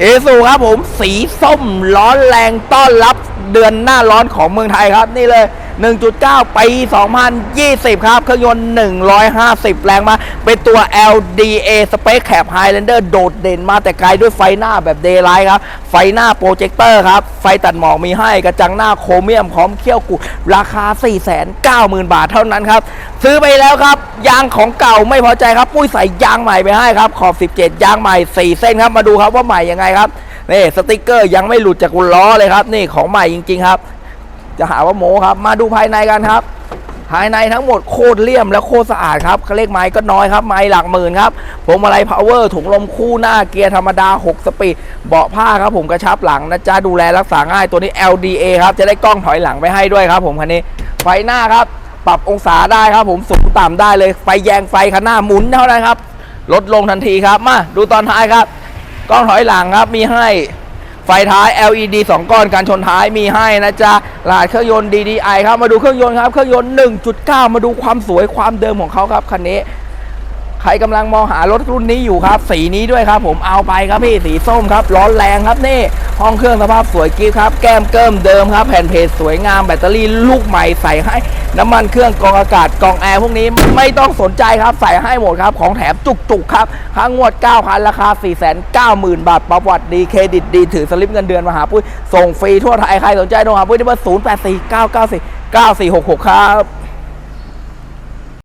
เอซูครับผมสีส้มร้อนแรงต้อนรับ เดือนหน้าร้อนของเมืองไทยครับ นี่เลย 1.9 ปี 2020 ครับ เครื่องยนต์ 150 แรงมา เป็นตัว LDA Space Cab Highlander โดดเด่นมาแต่ไกลด้วยไฟหน้าแบบเดย์ไลท์ครับ ไฟหน้าโปรเจคเตอร์ครับ ไฟตัดหมอกมีให้กระจังหน้าโครเมียมพร้อมเขี้ยวกุดราคา 490,000 บาทเท่านั้นครับ ซื้อไปแล้วครับ ยางของเก่าไม่พอใจครับ ปุ้ยใส่ยางใหม่ไปให้ครับ ขอบ 17 ยางใหม่ 4 เส้นครับ มาดูครับว่าใหม่ยังไงครับ นี่สติกเกอร์ยังไม่หลุดจากล้อเลยครับ นี่ของใหม่จริง ๆ ครับ จะหาว่าโมครับ มาดูภายในกันครับ ภายในทั้งหมดโคตรเลี่ยมและโคตรสะอาดครับเลขไม้ก็น้อยครับ ไม้หลักหมื่นครับพวงมาลัยพาวเวอร์ถุงลมคู่หน้าเกียร์ธรรมดา 6 สปีด เบาะผ้าครับผมกระชับหลังนะจ๊ะดูแลรักษาง่ายตัวนี้ LDA ครับจะได้กล้องถอยหลังไปให้ด้วยครับ ผมคันนี้ไฟหน้าครับ ปรับองศาได้ครับ ผมสูงต่ำได้เลยไฟแยงไฟคันหน้าหมุนเท่านั้นครับลดลงทันทีครับมาดูตอนท้ายครับ กล้องถอยหลังครับมีให้ไฟท้าย LED 2 ก้อนการชนท้ายมีให้นะจ๊ะล่าเครื่องยนต์ DDI ครับ มาดูเครื่องยนต์ครับ เครื่องยนต์ 1.9 มาดูความสวยความเดิมของเขาครับ คันนี้ ใครกำลังมองหารถรุ่นนี้อยู่ครับ สีนี้ด้วยครับ ผมเอาไปครับพี่สีส้มครับร้อนแรงครับนี่ห้องเครื่องสภาพสวยกิ๊บครับ แก้มเกิมเดิมครับ แผ่นเพจสวยงามแบตเตอรี่ลูกใหม่ใส่ให้ น้ำมันเครื่องกองอากาศกองแอร์พวกนี้ไม่ต้องสนใจครับ ใส่ให้หมดครับ ของแถมจุกๆครับค่างวด 9,000 ราคา 490,000 บาท ประวัติดีเครดิตดี ถือสลิปเงินเดือนมาหาปุ้ยส่งฟรีทั่วไทยใครสนใจโทรหาปุ้ยที่เบอร์ 0849949466 ครับ